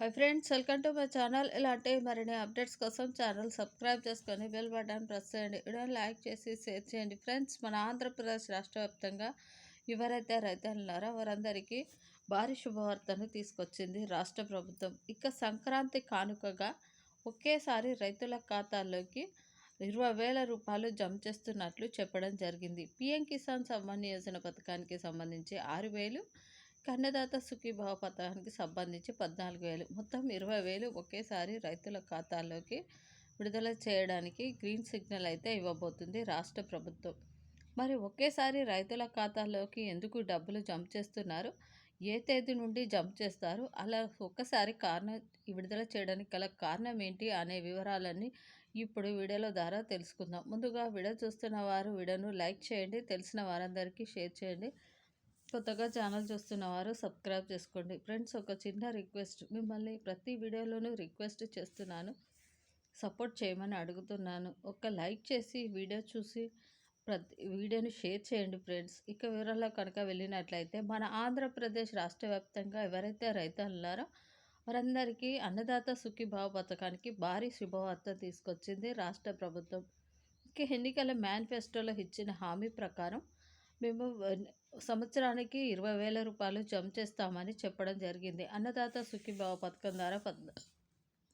Hi friends welcome to my channel ఇలాంటి మరిన్ని updates కోసం ఛానల్ సబ్స్క్రైబ్ చేసుకొని బెల్ బటన్ ప్రెస్ చేయండి. వీడియోని లైక్ చేసి షేర్ చేయండి. ఫ్రెండ్స్ మన ఆంధ్రప్రదేశ్ రాష్ట్ర వ్యాప్తంగా ఎవరైతే రైతులు ఉన్నారో వారందరికీ భారీ శుభవార్తను తీసుకొచ్చింది రాష్ట్ర ప్రభుత్వం. ఇక సంక్రాంతి కానుకగా ఒకేసారి రైతుల ఖాతాల్లోకి ఇరవై వేల రూపాయలు జమ చేస్తున్నట్లు చెప్పడం జరిగింది. పిఎం కిసాన్ సమ్మాన్ యోజన పథకానికి సంబంధించి ఆరు వేలు కన్నదాత సుఖీభావ పథకానికి సంబంధించి పద్నాలుగు వేలు. మొత్తం ఇరవై వేలు ఒకేసారి రైతుల ఖాతాల్లోకి విడుదల చేయడానికి గ్రీన్ సిగ్నల్ అయితే ఇవ్వబోతుంది రాష్ట్ర ప్రభుత్వం. మరి ఒకేసారి రైతుల ఖాతాల్లోకి ఎందుకు డబ్బులు జమ చేస్తున్నారు? ఏ తేదీ నుండి జమ చేస్తారు? అలా ఒక్కసారి కారణం విడుదల చేయడానికి గల కారణం ఏంటి అనే వివరాలన్నీ ఇప్పుడు వీడియోలో ద్వారా తెలుసుకుందాం. ముందుగా వీడియో చూస్తున్న వారు వీడియోను లైక్ చేయండి తెలిసిన వారందరికీ షేర్ చేయండి. కొత్తగా ఛానల్ చూస్తున్న వారు సబ్స్క్రైబ్ చేసుకోండి. ఫ్రెండ్స్ ఒక చిన్న రిక్వెస్ట్. మిమ్మల్ని ప్రతి వీడియోలోనూ రిక్వెస్ట్ చేస్తున్నాను. సపోర్ట్ చేయమని అడుగుతున్నాను. ఒక లైక్ చేసి వీడియో చూసి ప్రతి వీడియోని షేర్ చేయండి ఫ్రెండ్స్. ఇక వివరాల్లో కనుక వెళ్ళినట్లయితే మన ఆంధ్రప్రదేశ్ రాష్ట్ర వ్యాప్తంగా ఎవరైతే రైతు అన్నారో వారందరికీ అన్నదాత సుఖీభావ పథకానికి భారీ శుభవార్త తీసుకొచ్చింది రాష్ట్ర ప్రభుత్వం. ఇక ఎన్నికల మేనిఫెస్టోలో ఇచ్చిన హామీ ప్రకారం మేము సంవత్సరానికి ఇరవై వేల రూపాయలు జమ చేస్తామని చెప్పడం జరిగింది. అన్నదాత సుఖీభావ పథకం ద్వారా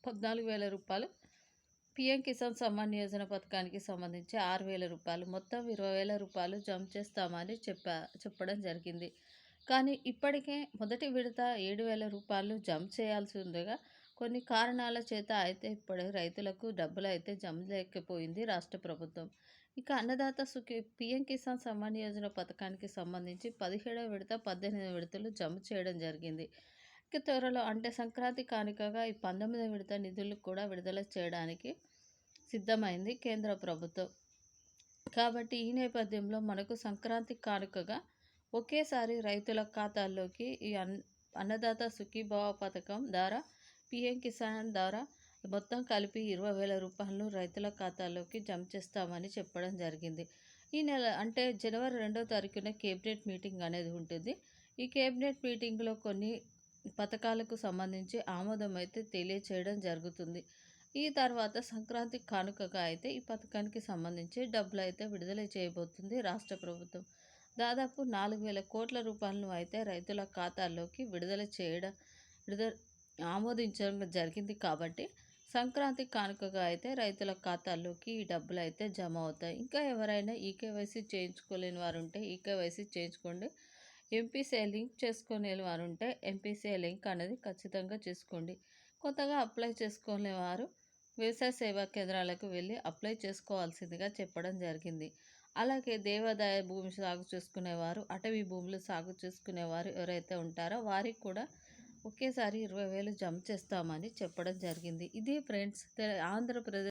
పద్నాలుగు వేల రూపాయలు పిఎం కిసాన్ సమ్మాన్ యోజన పథకానికి సంబంధించి ఆరు వేల రూపాయలు మొత్తం ఇరవై వేల రూపాయలు జమ చేస్తామని చెప్పా చెప్పడం జరిగింది. కానీ ఇప్పటికే మొదటి విడత ఏడు వేల రూపాయలు జమ చేయాల్సి ఉందిగా కొన్ని కారణాల చేత అయితే ఇప్పుడు రైతులకు డబ్బులు అయితే జమ లేకపోయింది రాష్ట్ర ప్రభుత్వం. ఇక అన్నదాత సుఖి పిఎం కిసాన్ సమ్మాన్ యోజన పథకానికి సంబంధించి పదిహేడవ విడత పద్దెనిమిది విడతలు జమ చేయడం జరిగింది. ఇక త్వరలో అంటే సంక్రాంతి కానుకగా ఈ పంతొమ్మిదవ విడత నిధులు కూడా విడుదల చేయడానికి సిద్ధమైంది కేంద్ర ప్రభుత్వం. కాబట్టి ఈ నేపథ్యంలో మనకు సంక్రాంతి కానుకగా ఒకేసారి రైతుల ఖాతాల్లోకి ఈ అన్నదాత సుఖీభావ పథకం ద్వారా పిఎం కిసాన్ ద్వారా మొత్తం కలిపి ఇరవై వేల రూపాయలను రైతుల ఖాతాలోకి జమ చేస్తామని చెప్పడం జరిగింది. ఈ నెల అంటే జనవరి రెండో తారీఖున కేబినెట్ మీటింగ్ అనేది ఉంటుంది. ఈ కేబినెట్ మీటింగ్లో కొన్ని పథకాలకు సంబంధించి ఆమోదం అయితే తెలియచేయడం జరుగుతుంది. ఈ తర్వాత సంక్రాంతి కానుకగా అయితే ఈ పథకానికి సంబంధించి డబ్బులు అయితే విడుదల చేయబోతుంది రాష్ట్ర ప్రభుత్వం. దాదాపు నాలుగు వేల కోట్ల రూపాయలను అయితే రైతుల ఖాతాల్లోకి విడుదల చేయడం విడుదల ఆమోదించడం జరిగింది కాబట్టి సంక్రాంతి కానుకగా అయితే రైతుల ఖాతాల్లోకి ఈ డబ్బులు అయితే జమ అవుతాయి ఇంకా ఎవరైనా ఈకేవైసీ చేయించుకోలేని వారు ఉంటే ఈకేవైసీ చేయించుకోండి. ఎంపీసీ లింక్ చేసుకునే వారు ఉంటే ఎంపీసీ లింక్ అనేది ఖచ్చితంగా చేసుకోండి. కొత్తగా అప్లై చేసుకోలేని వారు వ్యవసాయ సేవా కేంద్రాలకు వెళ్ళి అప్లై చేసుకోవాల్సిందిగా చెప్పడం జరిగింది. అలాగే దేవాదాయ భూమి సాగు చేసుకునేవారు అటవీ భూములు సాగు చేసుకునేవారు ఎవరైతే ఉంటారో వారికి కూడా ఒకేసారి ఇరవై వేలు జమ చేస్తామని చెప్పడం జరిగింది. ఇది ఫ్రెండ్స్ ఆంధ్రప్రదేశ్